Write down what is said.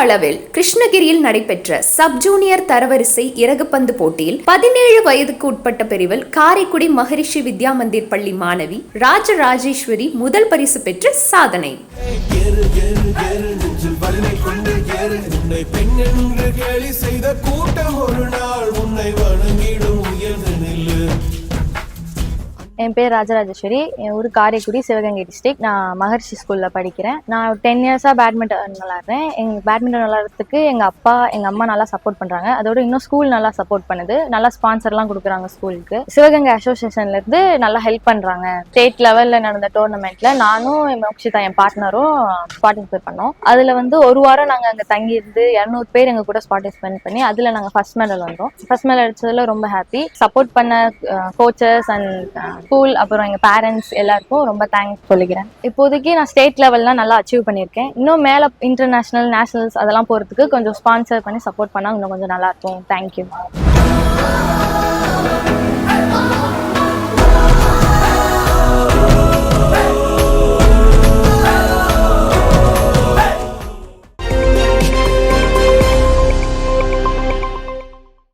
அளவில் கிருஷ்ணகிரியில் நடைபெற்ற சப் ஜூனியர் தரவரிசை இறகுப்பந்து போட்டியில் பதினேழு வயதுக்கு உட்பட்ட பிரிவில் காரைக்குடி மகரிஷி வித்யா மந்திர் பள்ளி மாணவி ராஜராஜேஸ்வரி முதல் பரிசு பெற்று சாதனை. பெண் என்று கேலி செய்த கூட்டம் ஒரு நாள். உன்னை என் பேர் ராஜராஜேஸ்வரி. என் ஊர் காரைக்குடி சிவகங்கை டிஸ்ட்ரிக்ட் நான் மகர்ஷி ஸ்கூலில் படிக்கிறேன். நான் டென் இயர்ஸாக பேட்மிண்டன் விளாட்றேன் எங்கள் பேட்மிண்டன் விளாட்றதுக்கு எங்கள் அப்பா எங்கள் அம்மா நல்லா சப்போர்ட் பண்ணுறாங்க அதோட இன்னும் ஸ்கூல் நல்லா சப்போர்ட் பண்ணுது. நல்லா ஸ்பான்சர்லாம் கொடுக்குறாங்க ஸ்கூலுக்கு சிவகங்கை அசோசியேஷன்லேருந்து நல்லா ஹெல்ப் பண்ணுறாங்க ஸ்டேட் லெவலில் நடந்த டோர்னமெண்ட்டில் நானும் என் மோக்ஷிதா என் பார்ட்னரும் பார்ட்டிசிபேட் பண்ணோம். அதில் வந்து ஒரு வாரம் நாங்கள் அங்கே தங்கியிருந்து இரநூறு பேர் எங்கள் கூட பார்ட்டிசிபேட் பண்ணி அதில் நாங்கள் ஃபர்ஸ்ட் மெடல் வந்தோம். ஃபர்ஸ்ட் மெடல் அடித்ததில் ரொம்ப ஹாப்பி சப்போர்ட் பண்ண கோச்சஸ் அண்ட் ஸ்கூல் அப்புறம் எங்கள் பேரண்ட்ஸ் எல்லாருக்கும் ரொம்ப தேங்க்ஸ் சொல்லிக்கிறேன். இப்போதைக்கு நான் ஸ்டேட் லெவல்லாம் நல்லா அச்சீவ் பண்ணியிருக்கேன். இன்னும் மேலே இன்டர்நேஷ்னல் நேஷனல்ஸ் அதெல்லாம் போகிறதுக்கு கொஞ்சம் ஸ்பான்சர் பண்ணி சப்போர்ட் பண்ணால் இன்னும் கொஞ்சம் நல்லாயிருக்கும் தேங்க்யூ